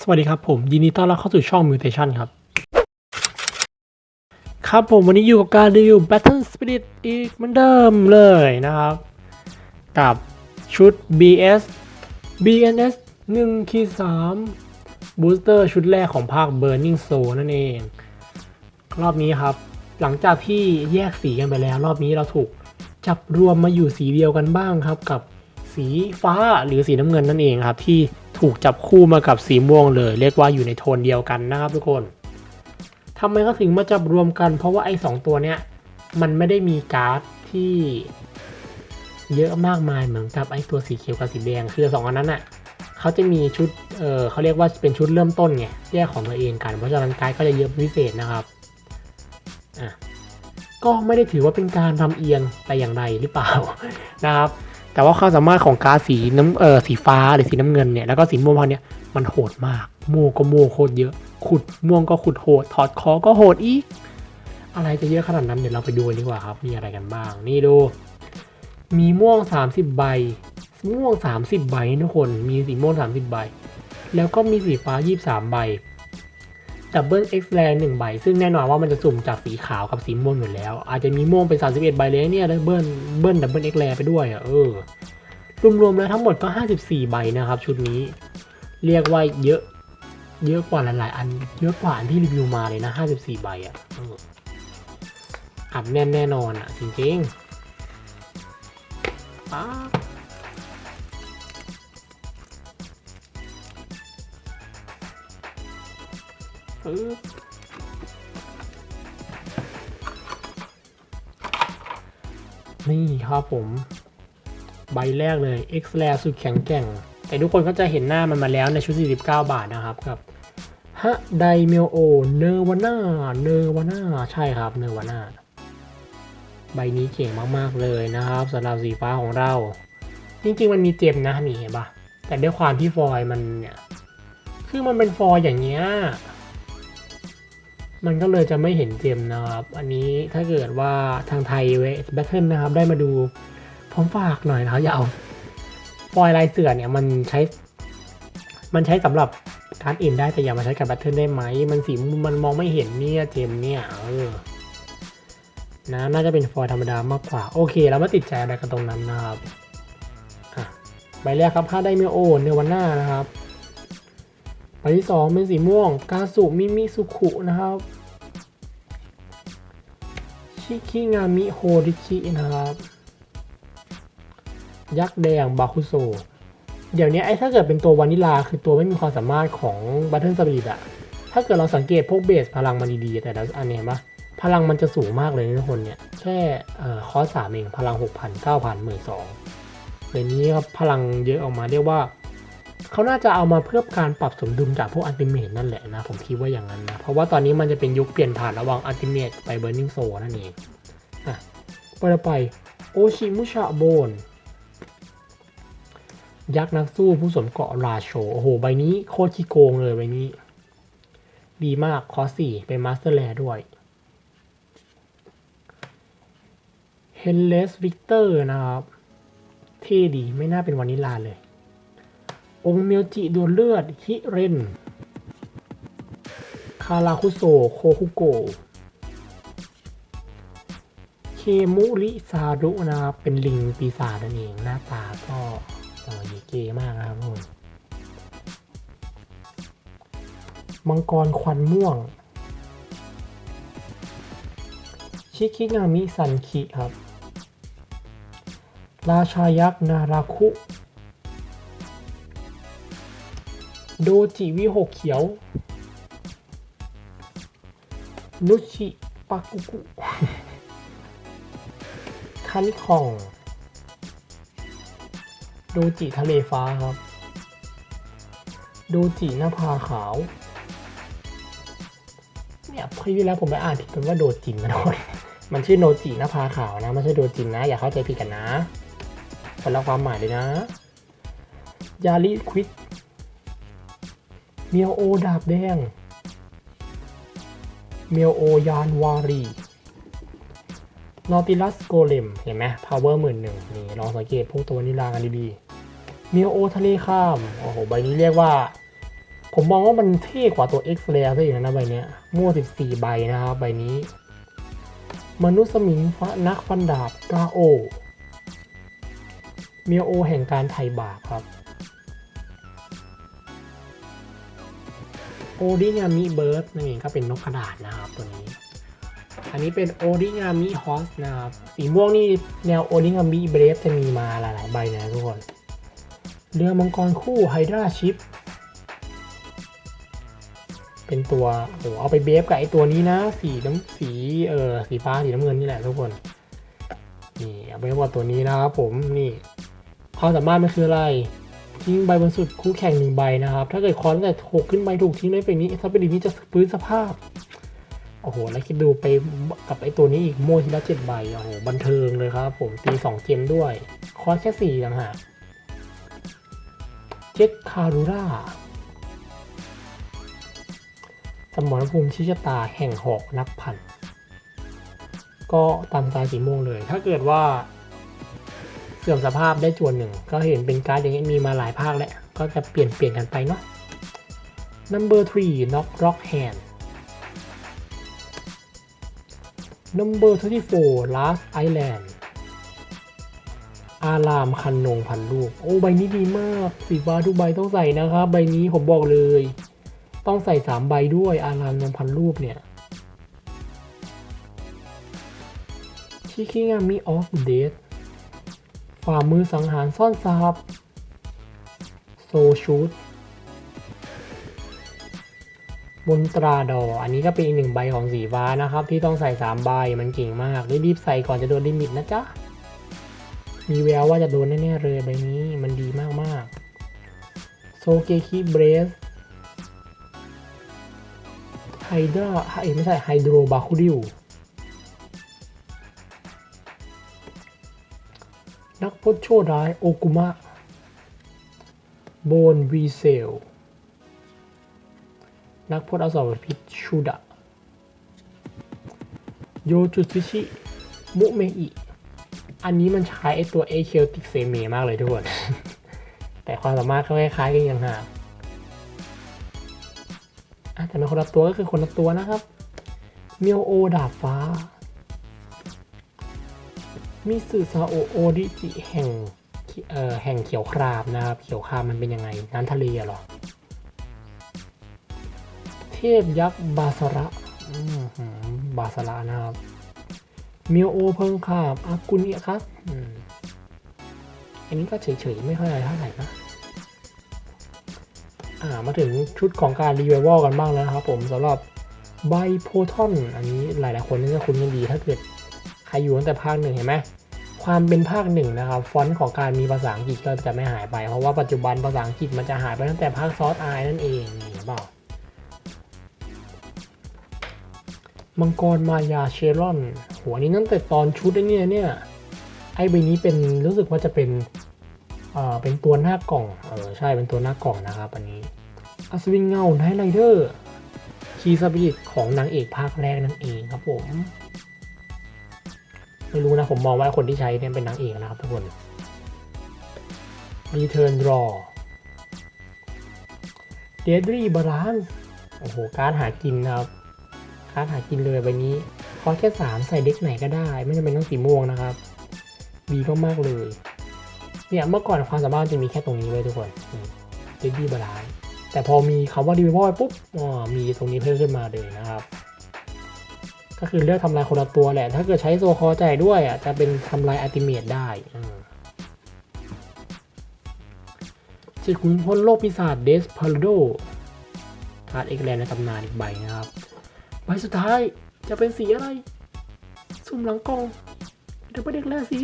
สวัสดีครับผมยินดีต้อนรับเข้าสู่ช่อง Mutation ครับ ครับผมวันนี้อยู่กับการรีวิว Battle Spirit อีกเหมือนเดิมเลยนะครับ กับชุด BS BNS 1คี3บูสเตอร์ชุดแรกของภาค Burning Soul นั่นเอง รอบนี้ครับ หลังจากที่แยกสีกันไปแล้ว รอบนี้เราถูกจับรวมมาอยู่สีเดียวกันบ้างครับ กับสีฟ้าหรือสีน้ำเงินนั่นเองครับที่ ถูกจับคู่มากับสีม่วงเลย เรียกว่าอยู่ในโทนเดียวกันนะครับทุกคนทำไมเขาถึงมาจับรวมกัน เพราะว่าไอ้สองตัวเนี้ยมันไม่ได้มีการ์ดที่เยอะมากมายเหมือนกับไอ้ตัวสีเขียวกับสีแดงคือสองอันนั้นอะเขาจะมีชุดเออเขาเรียกว่าเป็นชุดเริ่มต้นไงแยกของตัวเองกัน เพราะฉะนั้นการ์ดก็จะเยอะพิเศษนะครับอะก็ไม่ได้ถือว่าเป็นการทำเอียงแต่อย่างใดหรือเปล่านะครับ แต่ว่าความสามารถของการสีน้ำเออสีฟ้าหรือสีน้ำเงินเนี่ยแล้วก็สีม่วงพวกเนี้ยมันโหดมากม่วงก็ม่วงโคตรเยอะ ขุดม่วงก็ขุดโหด ถอดคอก็โหดอีก อะไรจะเยอะขนาดนั้นเดี๋ยวเราไปดูดีกว่าครับ มีอะไรกันบ้าง นี่ดู มีม่วง 30 ใบ ม่วง 30 ใบทุกคน มีสีม่วง 30 ใบ แล้วก็มีสีฟ้า 23 ใบ ดับเบิลเอ็กซ์แลนหนึ่งใบ ซึ่งแน่นอนว่ามันจะสุ่มจากสีขาวกับสีม่วงอยู่แล้ว อาจจะมีม่วงเป็น 31 ใบเลยเนี่ยได้เบิลเบิลดับเบิลเอ็กซ์แลนไปด้วยอะเออรวมๆแล้วทั้งหมดก็ 54 ใบนะครับ ชุดนี้ เรียกว่าเยอะ เยอะกว่าหลายๆ อัน เยอะกว่าอันที่รีวิวมาเลยนะ 54 ใบอะอออัดแน่นแน่นอนอะ จริงๆป๊า ปึ๊บนี่ครับผม ใบแรกเลย X l a สุดแข็งแกร่ง แต่ทุกคนก็จะเห็นหน้ามันมาแล้วในชุด 49 บาทนะครับกับฮะไดเมลโอเนวาน่าเนวาน่าใช่ครับเนวาน่าใบนี้เจ๋งมาก ๆ เลยนะครับสำหรับสีฟ้าของเรา จริง ๆ มันมีเจมนะนี่เห็นปะแต่ด้วยความที่ฟอยมันเนี่ย คือมันเป็นฟอยอย่างเงี้ย มันก็เลยจะไม่เห็นเจมนะครับ อันนี้ถ้าเกิดว่าทางไทยเวสแบทเทิลนะครับ ได้มาดูผมฝากหน่อยนะครับอย่าเอาฟอยล์ลายเสือเนี่ยมันใช้ มันใช้สำหรับการอื่นได้แต่อย่ามาใช้กับแบทเทิลได้ไหม มันสีมันมองไม่เห็นเนี่ยเจมเนี่ยเออนะน่าจะเป็นฟอยล์ธรรมดามากกว่า โอเคเราไม่ติดใจอะไรกันตรงนั้นนะครับอะใบแรกครับผ้าไดเมโอเนวันหน้านะครับ ใบที่สองเป็นสีม่วง กาสุมิมิสุขุนะครับ ชิคิงามิโฮริชินะครับ ยักษ์แดงบาคุโซ เดี๋ยวนี้ไอ้ถ้าเกิดเป็นตัววานิลาคือตัวไม่มีความสามารถของบัตเทิลสปีดอะถ้าเกิดเราสังเกตพวกเบสพลังมันดีๆ แต่ละอันเนี้ยปะพลังมันจะสูงมากเลยนะทุกคนเนี่ย แค่เอ่อคอสสามเอง พลังหกพันเก้าพันหมื่นสองเดี๋ยวนี้ครับพลังเยอะออกมาเรียกว่า เขาน่าจะเอามาเพื่อการปรับสมดุลจากพวกอัลติเมทนั่นแหละนะ ผมคิดว่าอย่างนั้นนะ เพราะว่าตอนนี้มันจะเป็นยุคเปลี่ยนผ่านระหว่างอัลติเมทไปเบ r ร์นิงโซนั่นเองอะเปิดไปโอชิมุชะโบนยักษ์นักสู้ผู้สมเกาะราโชโอ้โห ใบนี้โคตรขี้โกงเลยใบนี้ ดีมากคอสี่เป็นมาสเตอร์แลด้วยเฮนเลสวิกเตอร์นะครับ เท่ดีไม่น่าเป็นวานิลาเลย องค์เมียวจิดวลเลือด ฮิเรน คาราคุโซโคคุโกเคมุริซารุนะครับเป็นลิงปีศาจนั่นเองหน้าตาก็เออเก๋มากนะครับทุกคนมังกรควันม่วง ชิคิงามิซันคิครับ ราชายักษ์นาราคุ โดจิวิหกเขียว นุชิปากุกุคันคองโดจิทะเลฟ้าครับ โดจิหน้าผาขาว เนี่ยพที่แล้วผมไปอ่านผิดเป็นว่าโดจินนะทุกคนมันชื่อโนจิหน้าผาขาวนะ ไม่ใช่โดจินนะ อย่าเข้าใจผิดกันนะคนละความหมายเลยนะ ยาลิควิด เมียวโอดาบแดง เมียวโอยานวารีนอติลัสโกเลมเห็นไหมพาวเวอร์หมื่นหนึ่งนี่ลองสังเกตพวกตัวนิลากันดีๆเมียวโอทะเลข้าม โอ้โห ใบนี้เรียกว่า ผมมองว่ามันเท่กว่าตัว X แล้วซะอีกนะใบเนี้ยมั่ว14 ใบนะครับใบนี้ มนุษย์สมิงฟ้านักฟันดาบกาโอเมียวโอแห่งการไถ่บาปครับ โอดิงามิเบิร์ดนั่นเองก็เป็นนกกระดาษนะครับตัวนี้ อันนี้เป็นโอดิงามิฮอสนะครับสีม่วงนี่แนวโอดิงามิเบรฟจะมีมาหลายๆใบนะทุกคนเรือมังกรคู่ไฮดราชิปเป็นตัวโอ้เอาไปเบฟกับไอตัวนี้นะ สีน้ำสีเออสีฟ้าสีน้ำเงินนี่แหละทุกคนนี่เอาไปว่าตัวนี้นะครับผมนี่ความสามารถมันคืออะไร ทิ้งใบบนสุดคู่แข่งหนึ่งใบนะครับ ถ้าเกิดคอนแต่หกขึ้นไปถูกทิ้งในเฟกนี้ซับเปอร์ดีนี้จะฟื้นสภาพ โอ้โห แล้วคิดดูไปกับไอตัวนี้อีกโม่ทีละเจ็ดใบ โอ้โห บันเทิงเลยครับ ผมตีสองเกมด้วย คอร์สแค่สี่ต่างหากเจ็ดคารูราสมรภูมิชิชตาแห่งหอกนับพัน ก็ตามสไตล์สีม่วงเลย ถ้าเกิดว่า เสื่อมสภาพได้จวนหนึ่ง ก็เห็นเป็นการ์ดอย่างนี้มีมาหลายภาคแล้ว ก็จะเปลี่ยนเปลี่ยนกันไปเนาะ number three knock rock hand number 24 last island อารามคันนงพันลูก โอ้ใบนี้ดีมากสีฟ้าทุกใบต้องใส่นะครับ ใบนี้ผมบอกเลย ต้องใส่สามใบด้วยอารามนงพันรูปเนี่ยชิคิงามิออฟเดท ฝ่ามือสังหารซ่อนทรัพย์โซชูดบนตราดอ อันนี้ก็เป็นอีกหนึ่งใบของสีฟ้านะครับ ที่ต้องใส่สามใบ มันเก่งมาก รีบๆใส่ก่อนจะโดนลิมิตนะจ๊ะ มีแววว่าจะโดนแน่ๆเลยใบนี้มันดีมากๆ โซเกคิเบรสไฮดราเอ้ยไม่ใช่ไฮโดรบาคูดิว นักพจน์โชดร้ายโอกุมะ โบนวีเซล นักพจน์อสรพิษชูดะ โยจุซิชิ มุเมอิ อันนี้มันใช้ไอตัวเอเคลติกเซเมมากเลยทุกคน แต่ความสามารถเขาคล้ายๆกันอย่างห่างแต่เป็นคนละตัวก็คือคนละตัวนะครับ เมียวโอดาบฟ้า มิสึซาโอโอริจิแห่งเอ่อแห่งเขียวครามนะครับ เขียวครามมันเป็นยังไง น้ำทะเลเหรอ เทพยักษ์บาสระอืมบาสระนะครับเมียวโอเพิงคามอากุนิครับอันนี้ก็เฉยๆ ไม่ค่อยอะไรเท่าไหร่นะ อ่า มาถึงชุดของการรีเวลกันบ้างแล้วนะครับผมสำหรับไบโพทอน อันนี้หลายๆคนน่าจะคุ้นกันดีถ้าเกิด ครอยู่ตั้งแต่ภาคหนึ่งเห็นไหมความเป็นภาคหนึ่งนะครับฟอนต์ของการมีภาษาอังกฤษก็จะไม่หายไป เพราะว่าปัจจุบันภาษาอังกฤษมันจะหายไปตั้งแต่ภาคซอสไอนั่นเองนี่เห็นเปล่ามังกรมายาเชรอนหัวนี้ตั้งแต่ตอนชุดเนี่ยเนี่ยไอ้ใบนี้เป็นรู้สึกว่าจะเป็นเอ่อเป็นตัวหน้ากล่องเออใช่เป็นตัวหน้ากล่องนะครับอันนี้อัศวินเงาไนท์ไรเดอร์คีสปิริตของนางเอกภาคแรกนั่นเองครับผม ไม่รู้นะผมมองว่าคนที่ใช้เนี่ยเป็นนางเอกนะครับทุกคน Return Draw Deadly Balance โอ้โห การหากินนะครับ การหากินเลยใบนี้คอแค่3ใส่เด็กไหนก็ได้ ไม่จำเป็นต้องสีม่วงนะครับดีมากๆเลยเนี่ยเมื่อก่อนความสามารถจะมีแค่ตรงนี้ไว้ทุกคนอืม Deadly Balance แต่พอมีคำว่า d e v o ปุ๊บอ๋อมีตรงนี้เพิ่มขึ้นมาเลยนะครับ ก็คือเลือกทำลายคนละตัวแหละ ถ้าเกิดใช้โซคอจ่ายด้วยอะจะเป็นทำลายอัติเมตได้จิตขุนพลโลกปีศาจเดสพาร์โดการ์ดเอกแลนในตำนานอีกใบนะครับ ใบสุดท้ายจะเป็นสีอะไรสุ่มหลังกองเดี๋ยวไปเด็กแรกสี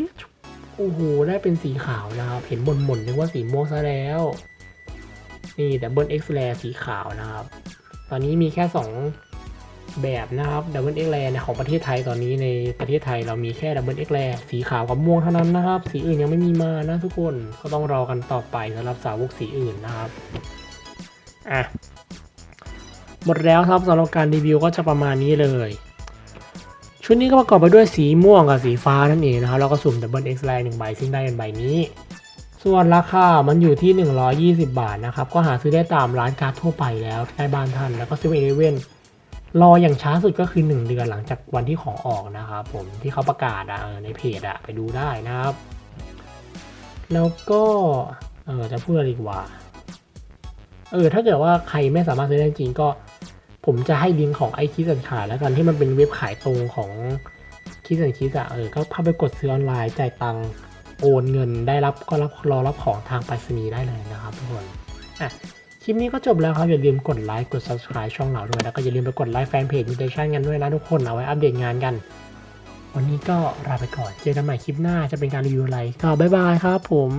โอ้โห ได้เป็นสีขาวนะครับ เห็นบนหมนนึกว่าสีม่วงซะแล้ว นี่แต่เบิร์นเอ็กซ์แลสีขาวนะครับ ตอนนี้มีแค่2 แบบนะครับดับเบิลเอ็กแลนของประเทศไทยตอนนี้ในประเทศไทยเรามีแค่ดับเบิลเอ็กแลสีขาวกับม่วงเท่านั้นนะครับ สีอื่นยังไม่มีมานะทุกคนก็ต้องรอกันต่อไปสำหรับสาวกสีอื่นนะครับอะหมดแล้วครับสำหรับการรีวิวก็จะประมาณนี้เลยชุดนี้ก็ประกอบไปด้วยสีม่วงกับสีฟ้านั่นเองนะครับแล้วก็สุ่มดับเบิลเอ็กซ์แลหนึ่งใบซึ่งได้เป็นใบนี้ ส่วนราคา มันอยู่ที่ 120 บาทนะครับ ก็หาซื้อได้ตามร้านการ์ดทั่วไปแล้วใกล้บ้านท่าน แล้วก็ซื้อเอเว่น รออย่างช้าสุดก็คือ 1 เดือนหลังจากวันที่ของออกนะครับผมที่เขาประกาศอะในเพจอะไปดูได้นะครับ แล้วก็เออจะพูดอะไรดีกว่าเออถ้าเกิดว่าใครไม่สามารถซื้อได้จริงก็ ผมจะให้ลิงก์ของไอคิสันขาแล้วกันที่มันเป็นเว็บขายตรงของคิสันคิสอะเออก็เข้าไปกดซื้อออนไลน์จ่ายตังค์โอนเงินได้รับก็รับรอรับของทางไปรษณีย์ได้เลยนะครับทุกคนอะ ลิปนี้ก็จบแล้วครับ อย่าลืมกดไลค์กด subscribe ช่องเราด้วย แล้วก็อย่าลืมไปกดไลค์แฟนเพจมิเตชันกันด้วยนะทุกคนเอาไว้อัปเดตงานกัน วันนี้ก็ลาไปก่อนเจอกันใหม่คลิปหน้าจะเป็นการรีวิวอะไรก็บ๊ายบายครับผม